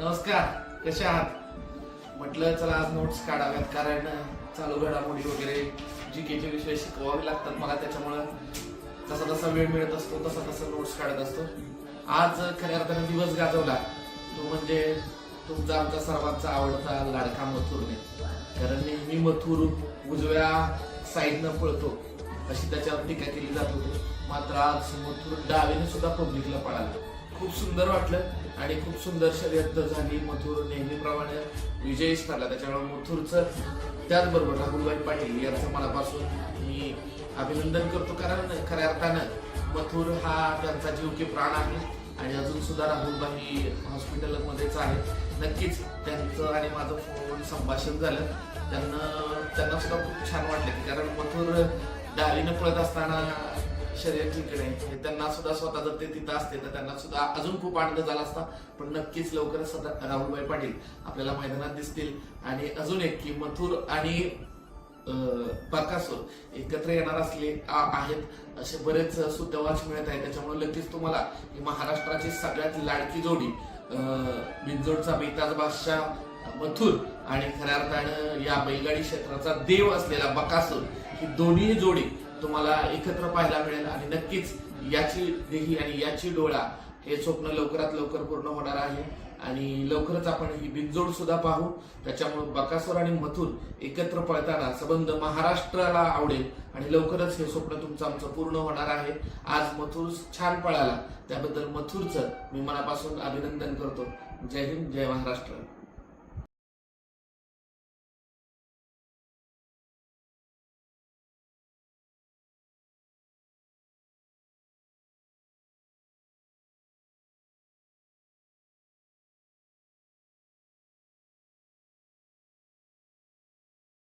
नमस्कार कसे आहात? म्हटलं चला आज नोट्स काढाव्यात कारण चालू घडामोडी वगैरे जी केचे विषय शिकवावे लागतात मला त्याच्यामुळं जसा तसा वेळ मिळत असतो तसा तसा नोट्स काढत असतो. आज खऱ्या अर्थानं दिवस गाजवला. तो म्हणजे तुमचा आमचा सर्वांचा आवडता लाडका मथुरने कारण नेहमी मथुर उजव्या साईडनं पळतो अशी त्याच्यावर टीका केली जात होती. मात्र आज मथुर डावीने सुद्धा पब्लिकला पळाला. खूप सुंदर वाटलं आणि खूप सुंदर शर्यत झाली. मथुर नेहमीप्रमाणे विजयीच ठरला. त्याच्यामुळे मथुरचं त्याचबरोबर राहुलभाई पाटील यांचं मनापासून मी अभिनंदन करतो. कारण खऱ्या अर्थानं मथुर हा त्यांचा जीव की प्राण आहे आणि अजून सुद्धा राहुलबाई हॉस्पिटलमध्येच आहे. नक्कीच त्यांचं आणि माझं फोन संभाषण झालं. त्यांना त्यांना सुद्धा खूप छान वाटलं की कारण मथुर डावीनं पळत असताना शर्यतीकडे हे त्यांना सुद्धा स्वतः जर ते तिथं असते तर त्यांना सुद्धा अजून खूप आनंद झाला असता. पण नक्कीच लवकरच सदा राहुलभाई पाटील आपल्याला मैदानात दिसतील. आणि अजून एक की मथुर आणि बकासूर एकत्र येणार असले आ- आहेत असे बरेच सुतवाच मिळत आहेत. त्याच्यामुळे लगेच तुम्हाला ही महाराष्ट्राची सगळ्यात लाडकी जोडी बिंजोडचा बेताज बादशाह मथुर आणि खऱ्या अर्थानं या बैलगाडी क्षेत्राचा देव असलेला बकासूर ही दोन्ही जोडी तुम्हाला एकत्र पाहायला मिळेल आणि नक्कीच याची देही आणि याची डोळा हे स्वप्न लवकरात लवकर पूर्ण होणार आहे. आणि लवकरच आपण ही बिनजोड सुद्धा पाहू. त्याच्यामुळे बकासूर आणि मथुर एकत्र पळताना संबंध महाराष्ट्राला आवडेल आणि लवकरच हे स्वप्न तुमचं आमचं पूर्ण होणार आहे. आज मथुर छान पळाला. त्याबद्दल मथुरचं मी मनापासून अभिनंदन करतो. जय हिंद जय महाराष्ट्र.